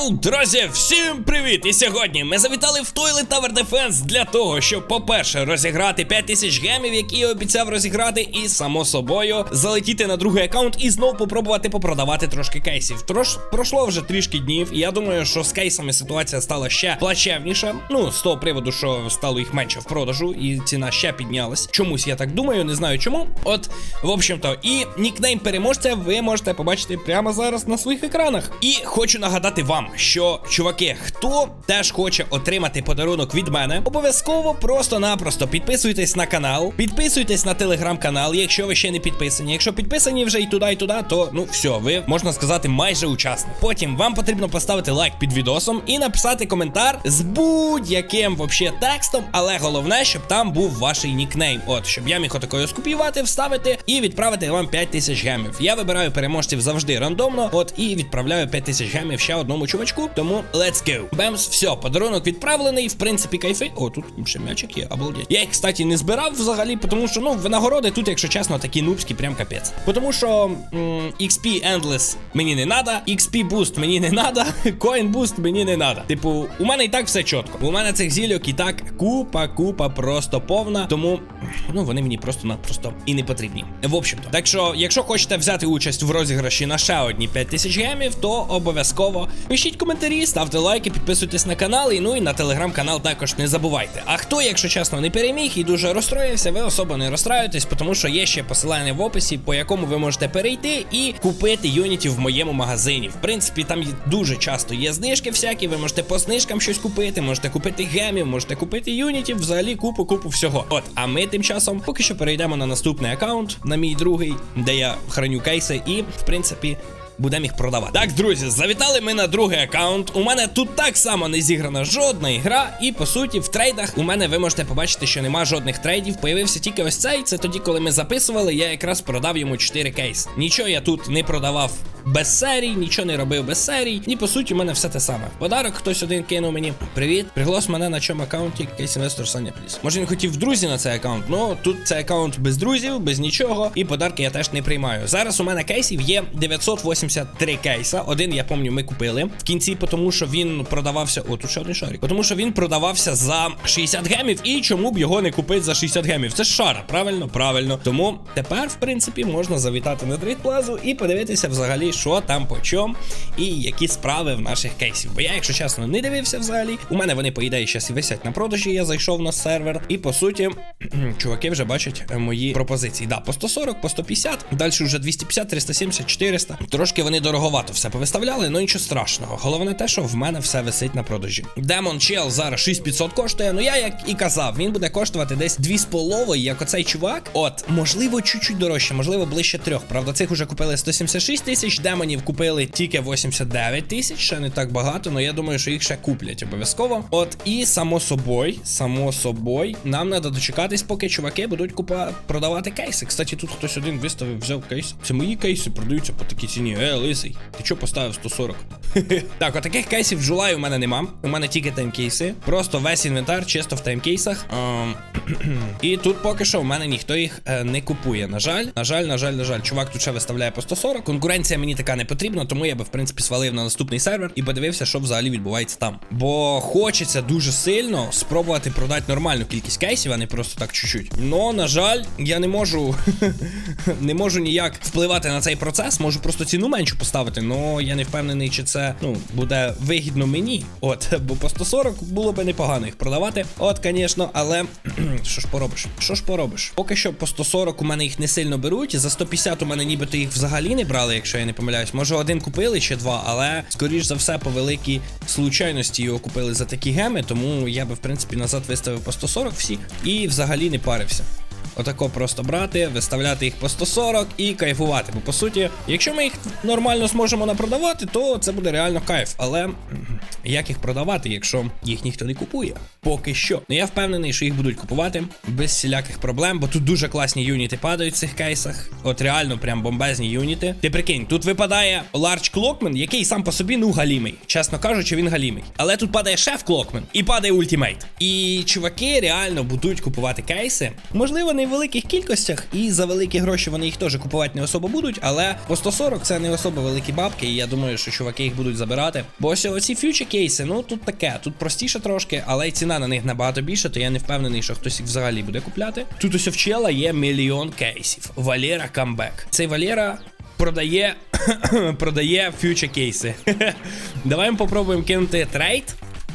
Йоу, друзі, всім привіт! І сьогодні ми завітали в Toilet Tower Defense для того, щоб, по-перше, розіграти 5000 гемів, які я обіцяв розіграти, і само собою залетіти на другий аккаунт і знов попробувати попродавати трошки кейсів. Трош пройшло вже трішки днів, і я думаю, що з кейсами ситуація стала ще плачевніша. Ну, з того приводу, що стало їх менше в продажу, і ціна ще піднялась. Чомусь я так думаю, не знаю чому. От, в общем-то, і нікнейм переможця ви можете побачити прямо зараз на своїх екранах. І хочу нагадати вам, що чуваки, хто теж хоче отримати подарунок від мене, обов'язково просто-напросто підписуйтесь на канал, підписуйтесь на телеграм-канал, якщо ви ще не підписані. Якщо підписані вже і туди, і туди, то ну все, ви можна сказати майже учасник. Потім вам потрібно поставити лайк під відосом і написати коментар з будь-яким вообще текстом, але головне, щоб там був ваш нікнейм. От, щоб я міг отакою скопіювати, вставити і відправити вам 5000 гемів. Я вибираю переможців завжди рандомно. От і відправляю 5000 гемів ще одному чувачку. Тому let's go. Бемс, все, подарунок відправлений. В принципі, кайфи. О, тут ще м'ячик є, обалдеть. Я їх, кстати, не збирав взагалі, тому що ну винагороди тут, якщо чесно, такі нубські, прям капець. Тому що XP Endless мені не надо, XP Boost мені не надо, Coin Boost мені не надо. Типу, у мене і так все чітко. У мене цих зільок і так купа, купа просто повна. Тому ну вони мені просто-напросто і не потрібні. В общем-то, так що, якщо хочете взяти участь в розіграші на ще одні 5000 гемів, то обов'язково пишіть коментарі, ставте лайки, підписуйтесь на канал і ну і на телеграм-канал також не забувайте. А хто, якщо чесно, не переміг і дуже розстроївся, ви особо не розстраюєтесь, тому що є ще посилання в описі, по якому ви можете перейти і купити юнітів в моєму магазині. В принципі, там дуже часто є знижки всякі, ви можете по знижкам щось купити, можете купити гемів, можете купити юнітів, взагалі купу, купу всього. От, а ми тим часом поки що перейдемо на наступний аккаунт, на мій другий, де я храню кейси, і в принципі. Будемо їх продавати. Так, друзі, завітали ми на другий аккаунт. У мене тут так само не зіграна жодна ігра. І по суті, в трейдах у мене ви можете побачити, що нема жодних трейдів. Появився тільки ось цей. Це тоді, коли ми записували, я якраз продав йому 4 кейси. Нічого я тут не продавав без серій, нічого не робив без серій. І по суті, у мене все те саме. Подарок хтось один кинув мені. Привіт, приглас мене на чому аккаунті кейс інвестор Саня Пліс. Може він хотів друзі на цей аккаунт. Ну тут цей аккаунт без друзів, без нічого. І подарки я теж не приймаю. Зараз у мене кейсів є 983 кейса. Один, я пам'ятаю, ми купили в кінці, тому що він продавався. О, тут один шарик. Тому що він продавався за 60 гемів. І чому б його не купити за 60 гемів? Це ж шара, правильно? Правильно. Тому тепер, в принципі, можна завітати на Плазу і подивитися взагалі, що там по чому і які справи в наших кейсів. Бо я, якщо чесно, не дивився взагалі. У мене вони, по ідеї, зараз і висять на продажі. Я зайшов на сервер. І по суті, чуваки вже бачать е, мої пропозиції. Да, по 140, по 150, далі вже 250, 370, 400. Трошки вони дороговато все повиставляли, але нічого страшного. Головне те, що в мене все висить на продажі. Демон Чел зараз 6500 коштує. Ну я як і казав, він буде коштувати десь 2,5, як оцей чувак. От, можливо, чуть-чуть дорожче, можливо, ближче трьох. Правда, цих уже купили 176 тисяч, демонів купили тільки 89 тисяч, ще не так багато, але я думаю, що їх ще куплять обов'язково. От, і само собою, само собою, нам треба дочекатись, поки чуваки будуть купа продавати кейси. Кстати, тут хтось один виставив, взяв кейс. Це мої кейси продаються по такій ціні. Е, лисий, ти чого поставив 140? так, отаких кейсів в Жулай у мене нема. У мене тільки таймкейси. Просто весь інвентар чисто в таймкейсах. Ем, І тут поки що в мене ніхто їх е, не купує. На жаль, на жаль, на жаль, на жаль. Чувак тут ще виставляє по 140. Конкуренція мені така не потрібна, тому я би в принципі свалив на наступний сервер і подивився, що взагалі відбувається там. Бо хочеться дуже сильно спробувати продати нормальну кількість кейсів, а не просто так чуть-чуть. Но, на жаль, я не можу не можу ніяк впливати на цей процес. Можу просто ціну меншу поставити, но я не впевнений, чи це ну буде вигідно мені. От, бо по 140 було би непогано їх продавати. От, звісно, але що ж поробиш? Що ж поробиш? Поки що по 140 у мене їх не сильно беруть. За 150 у мене нібито їх взагалі не брали, якщо я не помиляюсь. Може один купили чи два, але скоріш за все по великій случайності його купили за такі геми, тому я би в принципі назад виставив по 140 всі і взагалі не парився. Отако просто брати, виставляти їх по 140 і кайфувати. Бо по суті, якщо ми їх нормально зможемо напродавати, то це буде реально кайф. Але як їх продавати, якщо їх ніхто не купує? Поки що. Ну я впевнений, що їх будуть купувати без всіляких проблем, бо тут дуже класні юніти падають в цих кейсах. От реально прям бомбезні юніти. Ти прикинь, тут випадає Large Clockman, який сам по собі ну галімий. Чесно кажучи, він галімий. Але тут падає шеф Clockman і падає ультимейт. І чуваки реально будуть купувати кейси. Можливо, не великих кількостях, і за великі гроші вони їх теж купувати не особо будуть, але по 140 це не особо великі бабки, і я думаю, що чуваки їх будуть забирати. Бо ось оці фьючі кейси, ну тут таке, тут простіше трошки, але й ціна на них набагато більше, то я не впевнений, що хтось їх взагалі буде купляти. Тут ось в чела є мільйон кейсів. Валера камбек. Цей Валера продає продає фьюче кейси. Давай ми попробуємо кинути трейд.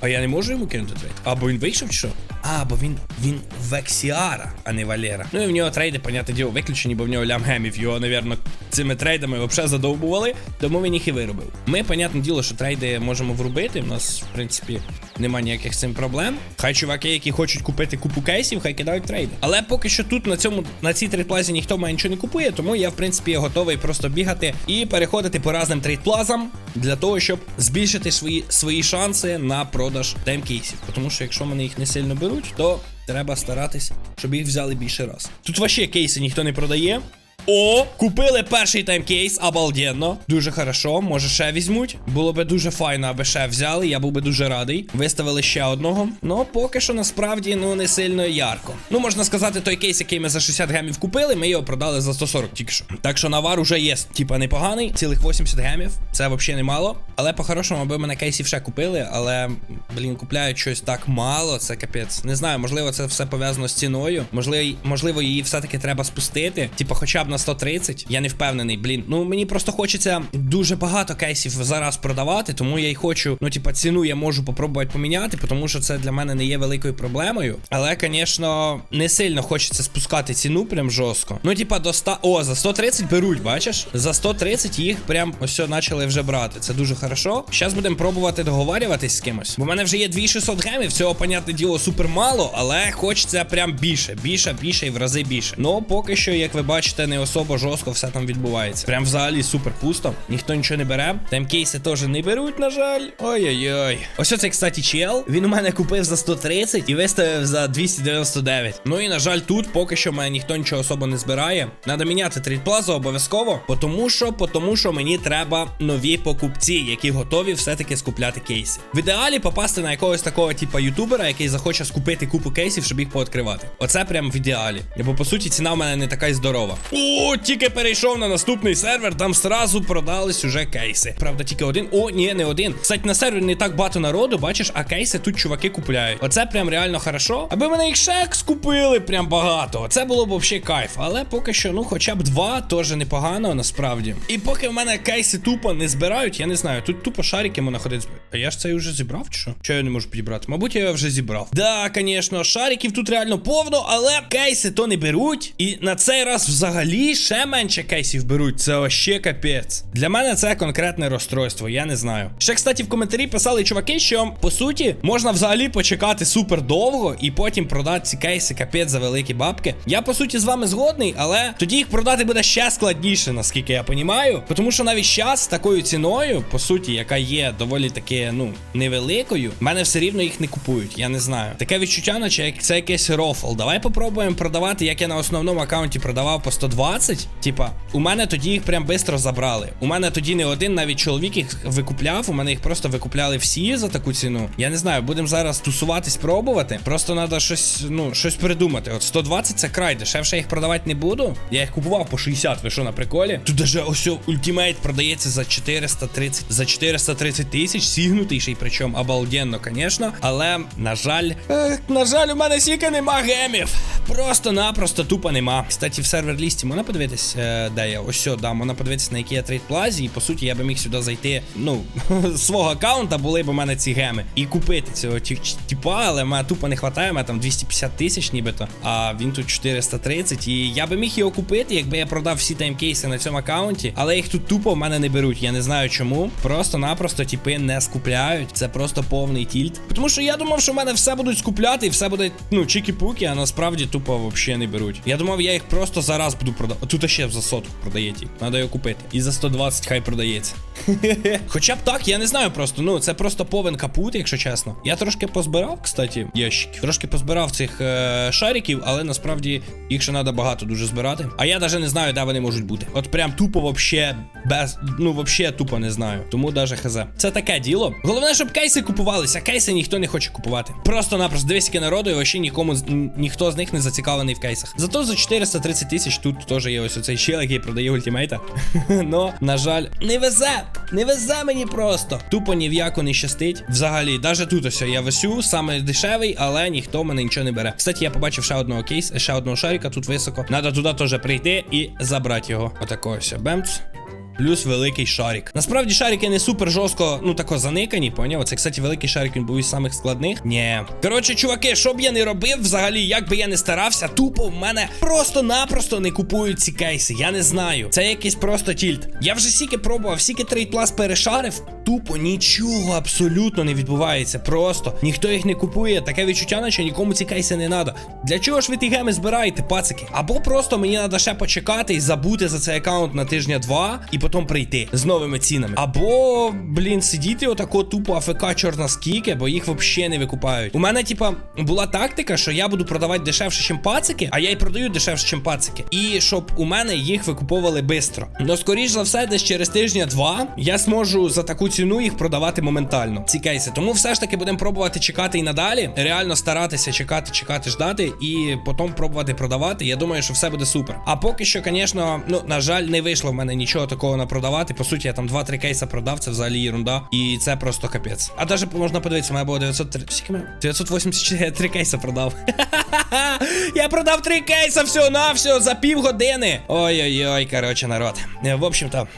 А я не можу йому кинути трейд. Або він вийшов чи що? А, бо він він Вексіара, а не Валера. Ну і в нього трейди, понятне діло, виключені, бо в нього лям гемів. Його, навірно, цими трейдами взагалі задовбували, тому він їх і виробив. Ми, понятне діло, що трейди можемо врубити. У нас, в принципі, нема ніяких цим проблем. Хай чуваки, які хочуть купити купу кейсів, хай кидають трейди. Але поки що тут на цьому на цій трейдплазі ніхто має нічого не купує, тому я, в принципі, готовий просто бігати і переходити по разним трейдплазам для того, щоб збільшити свої свої шанси на продаж таймкейсів. Тому що якщо мене їх не сильно беруть, то треба старатись, щоб їх взяли більше раз. Тут вообще кейси ніхто не продає. О, купили перший таймкейс, обалденно. Дуже хорошо, може ще візьмуть. Було би дуже файно, аби ще взяли. Я був би дуже радий. Виставили ще одного. Ну, поки що насправді ну не сильно ярко. Ну, можна сказати, той кейс, який ми за 60 гемів купили, ми його продали за 140 тільки що. Так що навар уже є, типа непоганий. Цілих 80 гемів. Це взагалі немало. Але по-хорошому, аби мене кейсів ще купили. Але, блін, купляють щось так мало. Це капець. Не знаю, можливо, це все пов'язано з ціною. Можливо, можливо, її все-таки треба спустити. Типа, хоча б на 130. Я не впевнений, блін. Ну мені просто хочеться дуже багато кейсів зараз продавати, тому я й хочу. Ну, типа, ціну я можу попробувати поміняти, тому що це для мене не є великою проблемою. Але, звісно, не сильно хочеться спускати ціну прям жорстко. Ну, типа, до 100... О, за 130 беруть, бачиш? За 130 їх прям ось почали вже брати. Це дуже хорошо. Зараз будемо пробувати договарюватись з кимось. Бо в мене вже є 2600 гемів, цього, понятне діло, супер мало, але хочеться прям більше, більше, більше і в рази більше. Ну, поки що, як ви бачите, не особо жорстко все там відбувається. Прям взагалі супер пусто. Ніхто нічого не бере. Таймкейси теж не беруть, на жаль. Ой-ой-ой. Ось оцей, кстати, чел. Він у мене купив за 130 і виставив за 299. Ну і на жаль, тут поки що мене ніхто нічого особо не збирає. Надо міняти трейдплазу обов'язково. Тому що, тому що мені треба нові покупці, які готові все-таки скупляти кейси. В ідеалі попасти на якогось такого типа ютубера, який захоче скупити купу кейсів, щоб їх пооткривати. Оце прям в ідеалі. Бо по суті ціна в мене не така й здорова. О, тільки перейшов на наступний сервер, там сразу продались уже кейси. Правда, тільки один. О, ні, не один. Кстати, на сервері не так багато народу, бачиш, а кейси тут чуваки купляють. Оце прям реально хорошо. Аби мене їх ще скупили прям багато. Це було б взагалі кайф. Але поки що, ну, хоча б два, теж непогано, насправді. І поки в мене кейси тупо не збирають, я не знаю. Тут тупо шарики можна ходити. А я ж цей вже зібрав, чи що? Що я не можу підібрати? Мабуть, я його вже зібрав. Да, звісно, шариків тут реально повно, але кейси то не беруть. І на цей раз взагалі ще менше кейсів беруть. Це вообще капець. Для мене це конкретне розстройство, я не знаю. Ще, кстати, в коментарі писали чуваки, що по суті можна взагалі почекати супер довго і потім продати ці кейси капець за великі бабки. Я по суті з вами згодний, але тоді їх продати буде ще складніше, наскільки я понімаю. Тому що навіть зараз такою ціною, по суті, яка є доволі таки, ну, невеликою, в мене все рівно їх не купують. Я не знаю. Таке відчуття, наче як це якийсь рофл. Давай попробуємо продавати, як я на основному аккаунті продавав по 120. Типа, у мене тоді їх прям швидко забрали. У мене тоді не один, навіть чоловік їх викупляв. У мене їх просто викупляли всі за таку ціну. Я не знаю, будемо зараз тусуватись, пробувати. Просто треба щось, ну, щось придумати. От 120 це край, дешевше їх продавати не буду. Я їх купував по 60, ви що на приколі? Тут даже ось ультимейт продається за 430, за 430 тисяч, сігнутий ще й причому обалденно, звісно. Але, на жаль, ех, на жаль, у мене сіка нема гемів. Просто-напросто тупо нема. Кстати, в сервер лісті можна подивитись, е, де я? Ось да, можна подивитись, на якій я трейд плазі. І по суті, я би міг сюди зайти, ну, з свого аккаунта були б у мене ці геми. І купити цього ті- типа, але мене тупо не вистачає, мене там 250 тисяч нібито, а він тут 430. І я би міг його купити, якби я продав всі таймкейси на цьому аккаунті, але їх тут тупо в мене не беруть. Я не знаю чому. Просто-напросто типи не скупляють. Це просто повний тільт. Тому що я думав, що в мене все будуть скупляти, і все буде, ну, чікі-пуки, а насправді тупо взагалі не беруть. Я думав, я їх просто зараз буду продавати. Продав. Тут ще за сотку продає ті. Надо його купити. І за 120 хай продається. Хоча б так, я не знаю просто. Ну, це просто повен капут, якщо чесно. Я трошки позбирав, кстати, ящиків. Трошки позбирав цих е, шариків, але насправді їх ще треба багато дуже збирати. А я навіть не знаю, де вони можуть бути. От прям тупо вообще без. Ну, вообще тупо не знаю. Тому даже хз. Це таке діло. Головне, щоб кейси купувалися. Кейси ніхто не хоче купувати. Просто-напросто дивись, народу, і вообще нікому ніхто з них не зацікавлений в кейсах. Зато за 430 тисяч тут теж є ось оцей чел, який продає ультимейта. Но, на жаль, не везе. Не везе мені просто. Тупо ні в яку не щастить. Взагалі, навіть тут ось я весю, саме дешевий, але ніхто мене нічого не бере. Кстати, я побачив ще одного кейс, ще одного шарика тут високо. Надо туди теж прийти і забрати його. Отако ось. Бемц. Плюс великий шарик. Насправді шарики не супер жорстко, ну тако заникані, поняв? Це, кстати, великий шарик він був із самих складних. Ні. Коротше, чуваки, що б я не робив, взагалі, як би я не старався, тупо в мене просто-напросто не купують ці кейси. Я не знаю. Це якийсь просто тільт. Я вже стільки пробував, стільки трейд-плас перешарив. Тупо нічого абсолютно не відбувається. Просто ніхто їх не купує. Таке відчуття, наче нікому ці кейси не треба. Для чого ж ви ті геми збираєте, пацики? Або просто мені треба ще почекати і забути за цей аккаунт на тижня-два, і потім прийти з новими цінами. Або, блін, сидіти отако тупо АФК чорна скільки, бо їх взагалі не викупають. У мене, типа, була тактика, що я буду продавати дешевше, чим пацики, а я й продаю дешевше, чим пацики. І щоб у мене їх викуповували швидко. Ну, скоріш за все, десь через тижня-два я зможу за таку ціну їх продавати моментально. Ці кейси. Тому все ж таки будемо пробувати чекати і надалі. Реально старатися чекати, чекати, ждати, і потім пробувати продавати. Я думаю, що все буде супер. А поки що, звісно, ну на жаль, не вийшло в мене нічого такого на продавати. По суті, я там 2-3 кейса продав, це взагалі ерунда. І це просто капець. А навіть можна подивитися, у мене було 903... скільки в мене? 983 кейса продав. Я продав 3 кейса всього на всього за півгодини. Ой-ой-ой, коротше, народ. Е, В общем-то,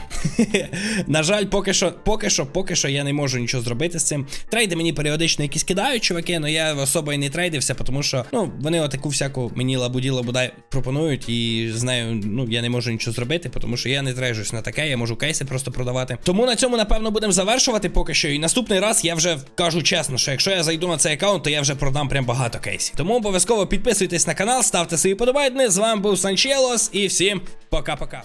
на жаль, поки що, поки що, поки що я не можу нічого зробити з цим. Трейди мені періодично якісь кидають, чуваки, але я особо і не трейдився, тому що ну вони отаку всяку мені лабуділо бодай пропонують, і з нею ну я не можу нічого зробити, тому що я не трейжусь на таке, я можу кейси просто продавати. Тому на цьому, напевно, будемо завершувати поки що. І наступний раз я вже кажу чесно, що якщо я зайду на цей аккаунт, то я вже продам прям багато кейсів. Тому обов'язково підписуйтесь на канал, ставте свої подобайки. З вами був Санчелос і всім пока-пока.